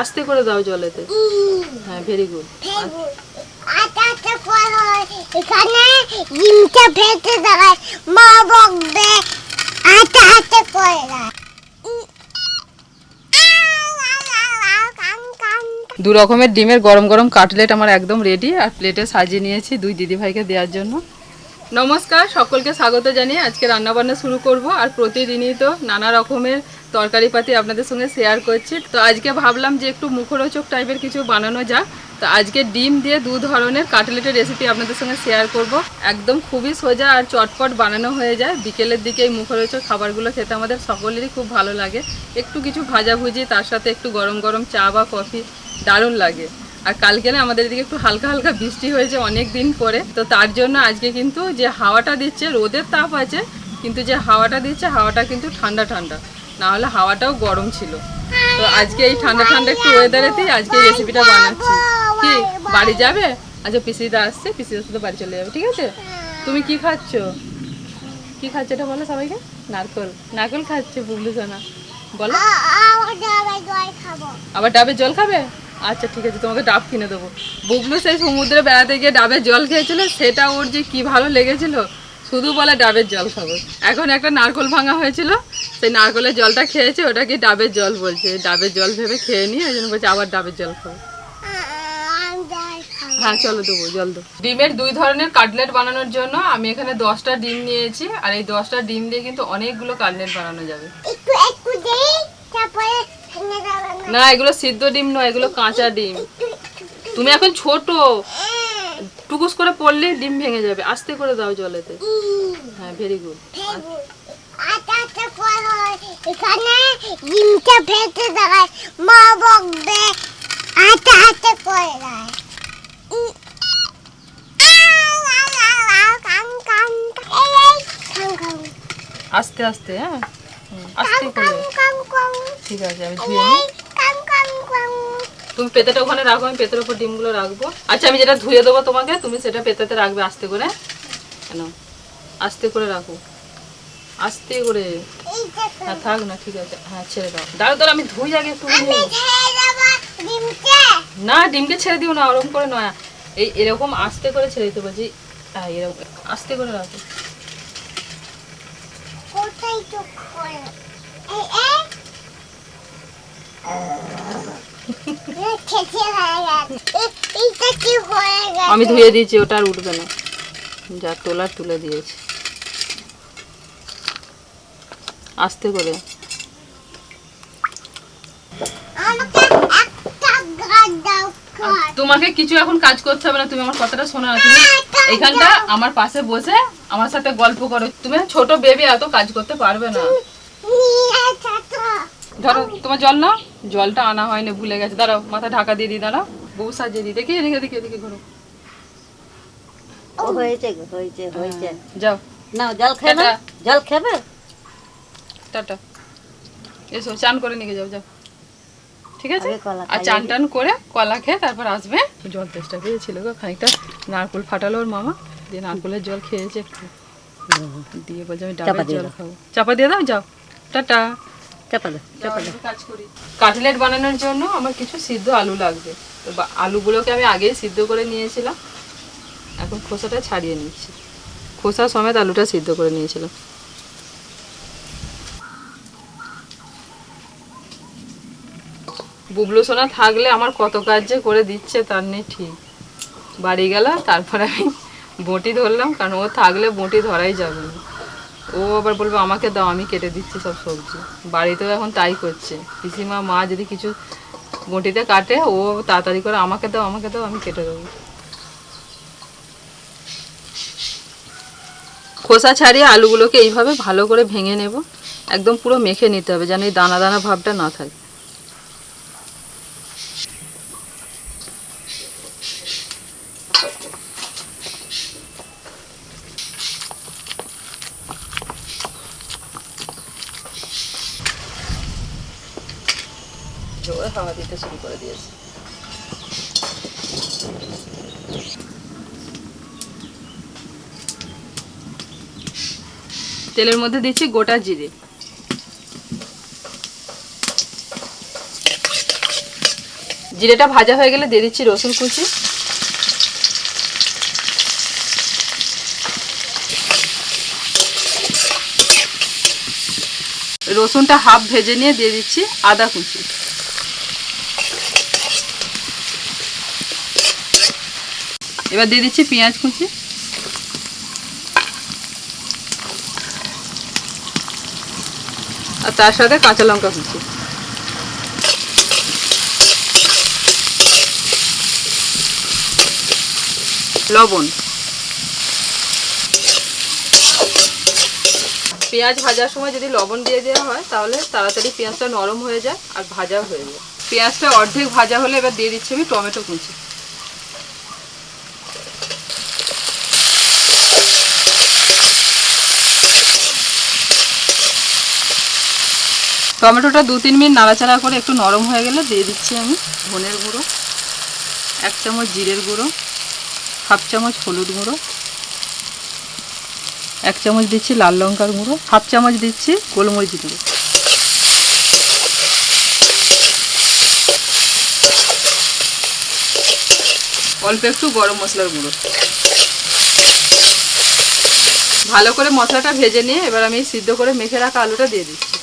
আস্তে করে দাও জলেতে হ্যাঁ ভেরি গুড আটা আটা করো এখানে ডিমটা ফেটে দেখায় মা বকবে। আটা আটা করে দু রকমের ডিমের গরম গরম কাটলেট আমার একদম রেডি আর প্লেটে সাজিয়ে নিয়েছি দুই দিদিভাইকে দেওয়ার জন্য। নমস্কার সকলকে স্বাগত জানিয়ে আজকে রান্নাবান্না শুরু করব আর প্রতিদিনই তো নানা রকমের তরকারিপাতি আপনাদের সঙ্গে শেয়ার করছি। তো আজকে ভাবলাম যে একটু মুখরোচক টাইপের কিছু বানানো যাক। তো আজকে ডিম দিয়ে দু ধরনের কাটলেটের রেসিপি আপনাদের সঙ্গে শেয়ার করব। একদম খুবই সোজা আর চটপট বানানো হয়ে যায়। বিকেলের দিকে এই মুখরোচক খাবারগুলো খেতে আমাদের সকলেরই খুব ভালো লাগে। একটু কিছু ভাজাভুজি, তার সাথে একটু গরম গরম চা বা কফি দারুণ লাগে। আর কালকে না আমাদের এদিকে একটু হালকা হালকা বৃষ্টি হয়েছে অনেক দিন পরে। তো তার জন্য আজকে কিন্তু যে হাওয়াটা দিচ্ছে, রোদের তাপ আছে, কিন্তু যে হাওয়াটা দিচ্ছে, হাওয়াটা কিন্তু ঠান্ডা ঠান্ডা। না হলে হাওয়াটাও গরম ছিল। তো আজকে এই ঠান্ডা ঠান্ডা একটু ওয়েদারেতেই আজকে এই রেসিপিটা বানাচ্ছি। কি? বাড়ি যাবে? আচ্ছা পিসিদা আসছে পিসিদার সাথে বাড়ি চলে যাবে, ঠিক আছে? তুমি কি খাচ্ছ? কি খাচ্ছ এটা বলো সবাইকে? নারকল। নারকল খাচ্ছে বুবলু সোনা। বলো। আবার ডাবের জল খাবে? আচ্ছা ঠিক আছে, তোমাকে ডাব কিনে দেবো। বুবলু সেই সমুদ্রে বেড়াতে গিয়ে ডাবের জল খেয়েছিল, সেটা ওর যে কি ভালো লেগেছিল শুধু বলে ডাবের জল খাব। এখন একটা নারকল ভাঙা হয়েছিল সেই নারকলের জলটা খেয়েছে ওটাকে ডাবের জল বলছে। ডাবের জল ভেবে খেয়ে নিয়ে ওই জন্য বলছে আবার ডাবের জল খাব। হ্যাঁ চলো দেবো জল দেবো। ডিমের দুই ধরনের কাটলেট বানানোর জন্য আমি এখানে দশটা ডিম নিয়েছি আর এই দশটা ডিম দিয়ে কিন্তু অনেকগুলো কাটলেট বানানো যাবে। না এগুলো সিদ্ধ ডিম নয় এগুলো কাঁচা ডিম। তুমি এখন ছোট। টুকুস করে পড়লে ডিম ভেঙে যাবে। আস্তে করে দাও জলেতে। হ্যাঁ ভেরি গুড আটা আটা করো এখানে ডিমটা ফেটে দেখায়। মা বকবে। আটা আটা করে দেয় আস্তে আস্তে হ্যাঁ। আস্তে করে। ঠিক আছে আমি ধুয়ে নিই। তুমি পেতেটা ওখানে রাখো আমি পেতের উপর ডিমগুলো রাখব। আচ্ছা আমি যেটা ধুয়ে দেবো তোমাকে তুমি সেটা পেতেতে রাখবে আস্তে করে। কেন? আস্তে করে রাখো। আস্তে করে। হ্যাঁ থাক না ঠিক আছে। হ্যাঁ ছেড়ে দাও। দাঁড়ো দাঁড়ো আমি ধুই আগে একটু না ডিমকে ছেড়ে দিও না ওরকম করে নয়। এই এরকম আস্তে করে ছেড়ে দিতে বলছি। হ্যাঁ এরকম আস্তে করে রাখো। আমি ধুয়ে দিয়েছি ওটা আর উঠবে না। যা তোলার তুলে দিয়েছি। আস্তে করে। তোমাকে কিছু এখন কাজ করতে হবে না তুমি আমার কথাটা শোনো না। তুমি এখানটা আমার পাশে বসে আমার সাথে গল্প করো। তুমি ছোট বেবি এত কাজ করতে পারবে না। ধরো তোমার জল না জলটা আনা হয়নি ভুলে গেছে। দাঁড়াও মাথা ঢাকা দিয়ে দিই দাঁড়াও। বউ সাজিয়ে দিই। দেখি এদিকে এদিকে এদিকে ঘুরো। ও হয়েছে হয়েছে হয়েছে। যাও। না জল খাবে জল খাবে? টাটা। এসো চান করে নিয়ে যাও যাও। ঠিক আছে? আর চান টান করে কলা খেয়ে তারপর আসবে। জল তেষ্টা পেয়েছিল গো খানিকটা। নারকোল ফাটালো ওর মামা দিয়ে নারকোলের জল খেয়েছে একটু। দিয়ে বলছে আমি ডাবের জল খাব। চাপা দিয়ে দাও যাও। টাটা। কাটলেট বানানোর জন্য আমার কিছু সিদ্ধ আলু লাগবে। তো আলুগুলোকে আমি আগেই সিদ্ধ করে নিয়েছিলাম। এখন খোসাটা ছাড়িয়ে নিচ্ছি। খোসা সমেত আলুটা সিদ্ধ করে নিয়েছিলাম। বুবলু সোনা থাকলে আমার কত কাজ যে করে দিচ্ছে তার নেই ঠিক। বাড়ি গেল, তারপরে আমি বটি ধরলাম, কারণ ও থাকলে বটি ধরাই যাবে না। ও আবার বলবে, আমাকে দাও, আমি কেটে দিচ্ছি সব সবজি। বাড়িতেও এখন তাই করছে। পিসিমা, মা যদি কিছু বটিতে কাটে, ও তাড়াতাড়ি করে, আমাকে দাও আমাকে দাও, আমি কেটে দেবো। খোসা ছাড়িয়ে আলুগুলোকে এইভাবে ভালো করে ভেঙে নেব। একদম পুরো মেখে নিতে হবে, যেন এই দানা দানা ভাবটা না থাকে। জোরে হাওয়া দিতে শুরু করে দিয়েছে। তেলের মধ্যে দিচ্ছি গোটা জিরে। জিরেটা ভাজা হয়ে গেলে দিয়ে দিচ্ছি রসুন কুচি। রসুনটা হাফ ভেজে নিয়ে দিয়ে দিচ্ছি আদা কুচি। এবার দিয়ে দিচ্ছি পেঁয়াজ কুচি। আর তার সাথে কাঁচা লঙ্কা কুচি। লবণ। পেঁয়াজ ভাজার সময় যদি লবণ দিয়ে দেওয়া হয়, তাহলে তাড়াতাড়ি পেঁয়াজটা নরম হয়ে যায় আর ভাজাও হয়ে যায়। পেঁয়াজটা অর্ধেক ভাজা হলে এবার দিয়ে দিচ্ছি আমি টমেটো কুচি। টমেটোটা দু তিন মিনিট নাড়াচাড়া করে একটু নরম হয়ে গেলে দিয়ে দিচ্ছি আমি ধনের গুঁড়ো, এক চামচ জিরের গুঁড়ো, হাফ চামচ হলুদ গুঁড়ো, এক চামচ দিচ্ছি লাল লঙ্কার গুঁড়ো, হাফ চামচ দিচ্ছি গোলমরিচ গুঁড়ো। অল্প একটু গরম মশলার গুঁড়ো। ভালো করে মশলাটা ভেজে নিয়ে এবার আমি সিদ্ধ করে মেখে রাখা আলুটা দিয়ে দিচ্ছি।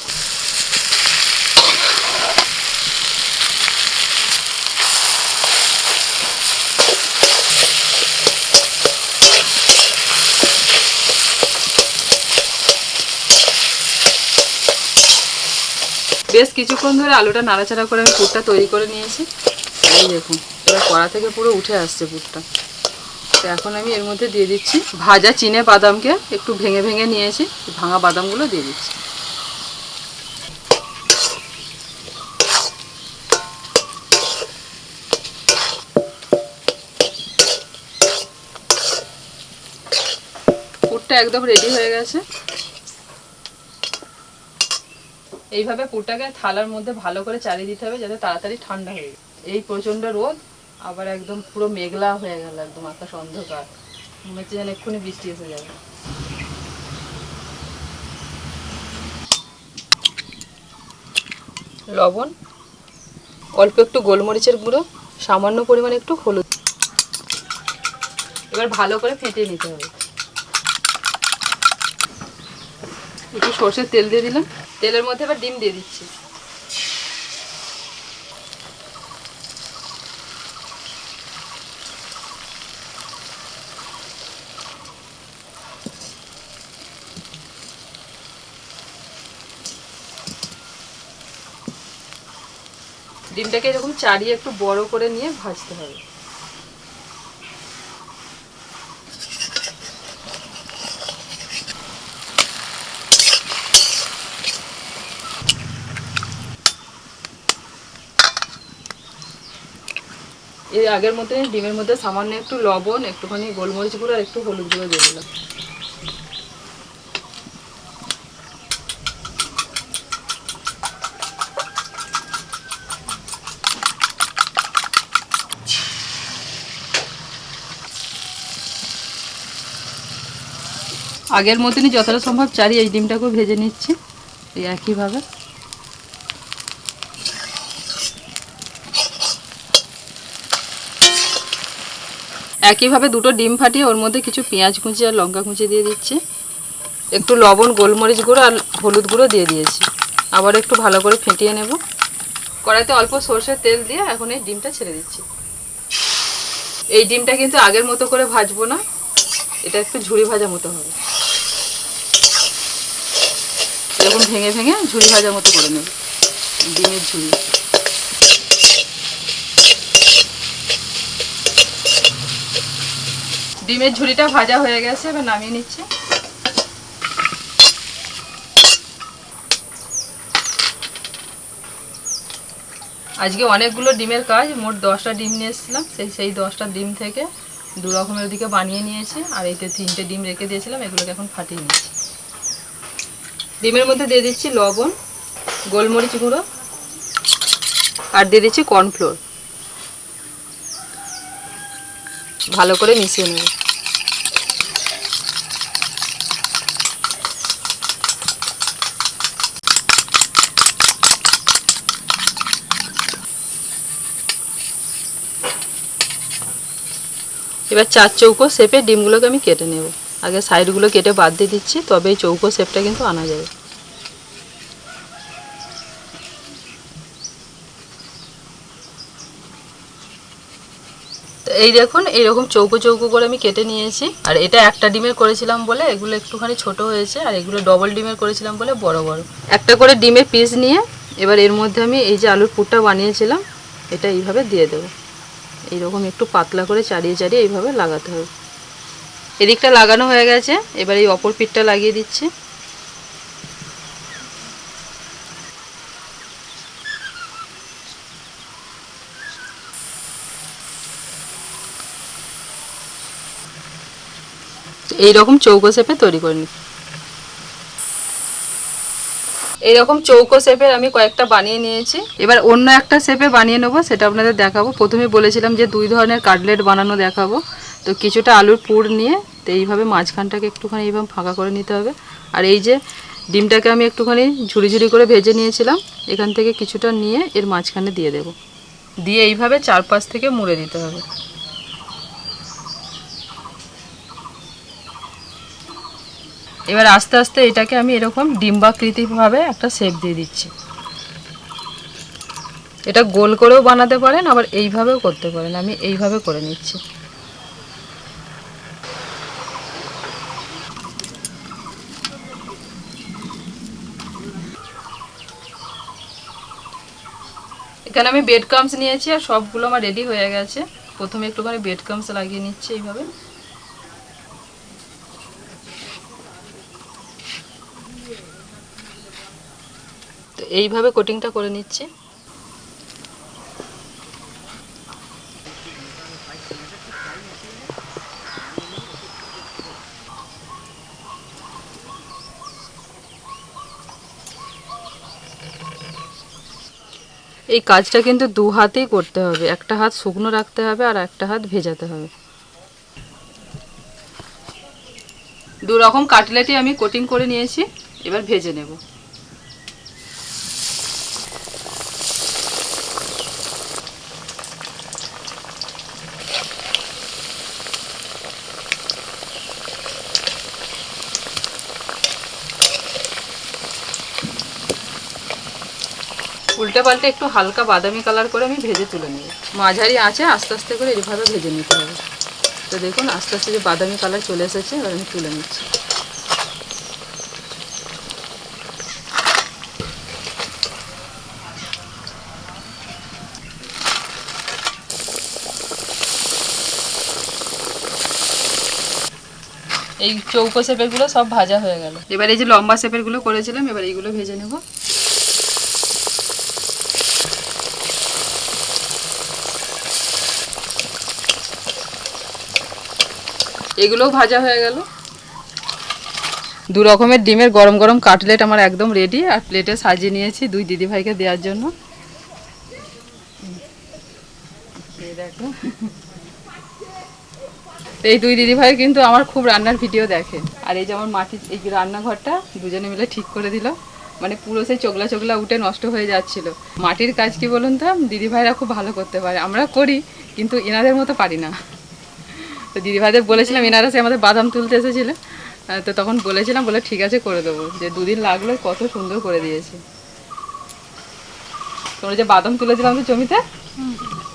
বেশ কিছুক্ষণ ধরে আলুটা নাড়াচাড়া করে আমি পুরটা তৈরি করে নিয়েছি। এই দেখুন, এবার কড়া থেকে পুরো উঠে আসছে পুরটা। তো এখন আমি এর মধ্যে দিয়ে দিচ্ছি ভাজা চিনে বাদামকে একটু ভেঙে ভেঙে নিয়েছি, ভাঙা বাদামগুলো দিয়ে দিচ্ছি। একদম রেডি হয়ে গেছে। এইভাবে পুরটাকে থালার মধ্যে ভালো করে চালিয়ে দিতে হবে যাতে তাড়াতাড়ি ঠান্ডা হয়ে এই প্রচণ্ড রোদ, আবার একদম পুরো মেঘলা হয়ে গেল, একদম আকাশ অন্ধকার। মনে হচ্ছে যেন এক্ষুনি বৃষ্টি এসে যাবে। লবণ, অল্প একটু গোলমরিচের গুঁড়ো, সামান্য পরিমাণে একটু হলুদ। এবার ভালো করে ফেটিয়ে নিতে হবে। একটু সর্ষের তেল দিয়ে দিলাম। তেলের মধ্যে এবার ডিম দিয়ে দিচ্ছি। ডিমটাকে এরকম চারিয়ে একটু বড় করে নিয়ে ভাজতে হবে। এই আগের মতনই ডিমের মধ্যে সামান্য একটু লবণ, একটুখানি গোলমরিচ গুঁড়ো আর একটু হলুদ গুঁড়ো দিয়ে দিলাম। আগের মতনই যতটা সম্ভব চারি এই ডিমটাকেও ভেজে নিচ্ছি, এই একইভাবে। একইভাবে দুটো ডিম ফাটিয়ে ওর মধ্যে কিছু পেঁয়াজ কুচি আর লঙ্কা কুচি দিয়ে দিচ্ছি। একটু লবণ, গোলমরিচ গুঁড়ো আর হলুদ গুঁড়ো দিয়ে দিয়েছি। আবার একটু ভালো করে ফেটিয়ে নেব। কড়াইতে অল্প সর্ষের তেল দিয়ে এখন এই ডিমটা ছেড়ে দিচ্ছি। এই ডিমটা কিন্তু আগের মতো করে ভাজবো না। এটা একটু ঝুড়ি ভাজা মতো হবে। এরকম ভেঙে ভেঙে ঝুড়ি ভাজা মতো করে নেব। ডিমের ঝুড়ি। ডিমের ঝুড়িটা ভাজা হয়ে গেছে, এবার নামিয়ে নিচ্ছি। আজকে অনেকগুলো ডিমের কাজ, মোট দশটা ডিম নিয়ে এসেছিলাম, সেই সেই দশটা ডিম থেকে দু রকমের দিকে বানিয়ে নিয়েছি, আর এইতে তিনটে ডিম রেখে দিয়েছিলাম, এগুলোকে এখন ফাটিয়ে নিচ্ছি। ডিমের মধ্যে দিয়ে দিচ্ছি লবণ, গোলমরিচ গুঁড়ো, আর দিয়ে দিচ্ছি কর্নফ্লোর। ভালো করে মিশিয়ে নেব এবার চার চৌকো শেপে ডিমগুলোকে আমি কেটে নেব। আগে সাইডগুলো কেটে বাদ দিয়ে দিচ্ছি, তবে এই চৌকো শেপটা কিন্তু আনা যাবে। এই দেখুন, এইরকম চৌকো চৌকো করে আমি কেটে নিয়েছি। আর এটা একটা ডিমের করেছিলাম বলে, এগুলো একটুখানি ছোট হয়েছে, আর এগুলো ডবল ডিমের করেছিলাম বলে বড় বড়। একটা করে ডিমের পিস নিয়ে, এবার এর মধ্যে আমি এই যে আলুর পুরটা বানিয়েছিলাম, এটা এইভাবে দিয়ে দেবো। এইরকম একটু পাতলা করে চাড়িয়ে চাড়িয়ে এইভাবে লাগাতে হবে। এদিকটা লাগানো হয়ে গেছে, এবার এই অপর পিঠটা লাগিয়ে দিচ্ছি। এইরকম চৌকো শেপে তৈরি করে নিই এইরকম চৌকো শেপের আমি কয়েকটা বানিয়ে নিয়েছি। এবার অন্য একটা শেপে বানিয়ে নেব, সেটা আপনাদের দেখাবো। প্রথমে বলেছিলাম যে দুই ধরনের কাটলেট বানানো দেখাবো। তো কিছুটা আলুর পুর নিয়ে, তো এইভাবে মাঝখানটাকে একটুখানি এইভাবে ফাঁকা করে নিতে হবে। আর এই যে ডিমটাকে আমি একটুখানি ঝুড়ি ঝুড়ি করে ভেজে নিয়েছিলাম, এখান থেকে কিছুটা নিয়ে এর মাঝখানে দিয়ে দেব। দিয়ে এইভাবে চারপাশ থেকে মুড়ে দিতে হবে। এবার আস্তে আস্তে এটাকে আমি এরকম ডিম্বাকৃতিভাবে একটা শেপ দিয়ে দিচ্ছি। এটা গোল করেও বানাতে পারেন, আবার এইভাবেও করতে পারেন। আমি এইভাবে করে নিচ্ছি। এখানে আমি বেড কামস নিয়েছি আর সবগুলো আমার রেডি হয়ে গেছে। প্রথমে একটুখানি বেড কামস লাগিয়ে নিচ্ছি এইভাবে। এইভাবে কোটিংটা করে নিচ্ছি। এই কাজটা কিন্তু দু হাতেই করতে হবে। একটা হাত শুকনো রাখতে হবে আর একটা হাত ভেজাতে হবে। দু রকম কাটলেটই আমি কোটিং করে নিয়েছি। এবার ভেজে নেব। উল্টে পাল্টে একটু হালকা বাদামি কালার করে আমি ভেজে তুলে নেব। মাঝারি আছে আস্তে আস্তে করে এইভাবে ভেজে নিতে হবে। তো দেখুন, আস্তে আস্তে যে বাদামি কালার চলে এসেছে, এবার আমি তুলে নিচ্ছি। এই চৌকো শেপেরগুলো সব ভাজা হয়ে গেল। এবার এই যে লম্বা শেপেরগুলো করেছিলাম, এবার এইগুলো ভেজে নেব। এগুলোও ভাজা হয়ে গেল। দু রকমের ডিমের গরম গরম কাটলেট আমার একদম রেডি আর প্লেটে সাজিয়ে নিয়েছি দুই দিদি ভাইকে দেওয়ার জন্য। এই দুই দিদি ভাই কিন্তু আমার খুব রান্নার ভিডিও দেখে। আর এই যে আমার মাটির এই রান্নাঘরটা, দুজনে মিলে ঠিক করে দিল। মানে পুরো সেই চোগলা চোগলা উঠে নষ্ট হয়ে যাচ্ছিল। মাটির কাজ কি বলুন তো? দিদি ভাইরা খুব ভালো করতে পারে। আমরা করি, কিন্তু এনাদের মতো পারি না। তো দিদি ভাইদের বলেছিলাম, এনারা সে আমাদের বাদাম তুলতে এসেছিল তো তখন বলেছিলাম, বলে ঠিক আছে, করে দেবো। যে দুদিন লাগল, কত সুন্দর করে দিয়েছে। তোমরা যে বাদাম তুলেছিলাম তো জমিতে?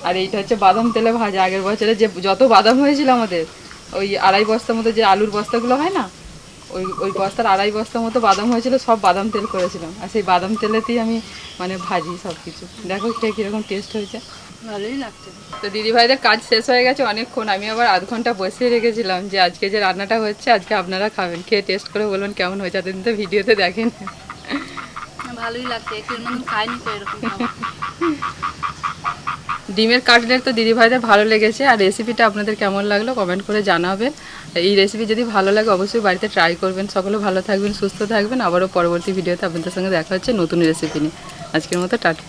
আর এইটা হচ্ছে বাদাম তেলে ভাজা। আগের বছরে যে যত বাদাম হয়েছিল আমাদের, ওই আড়াই বস্তার মতো যে আলুর বস্তাগুলো হয় না, ওই ওই বস্তার আড়াই বস্তার মতো বাদাম হয়েছিল, সব বাদাম তেল করেছিলাম। আর সেই বাদাম তেলেতেই আমি মানে ভাজি সব কিছু দেখো খেয়ে কীরকম টেস্ট হয়েছে। ভালোই লাগছে। তো দিদি ভাইদের কাজ শেষ হয়ে গেছে অনেকক্ষণ আমি আবার আধ ঘণ্টা বসিয়ে রেখেছিলাম যে আজকে যে রান্নাটা হচ্ছে আজকে আপনারা খাবেন। খেয়ে টেস্ট করে বলবেন কেমন হয়েছে এতদিন তো ভিডিওতে দেখেন। ভালোই লাগছে খাইনি তো এরকম ডিমের কাটলেট তো দিদি ভাইদের ভালো লেগেছে আর রেসিপিটা আপনাদের কেমন লাগল কমেন্ট করে জানাবেন। এই রেসিপি যদি ভালো লাগে অবশ্যই বাড়িতে ট্রাই করবেন। সকলে ভালো থাকবেন সুস্থ থাকবেন। আবারও পরবর্তী ভিডিওতে আপনাদের সঙ্গে দেখা হচ্ছে নতুন রেসিপি নিয়ে। আজকের মতো টাটা।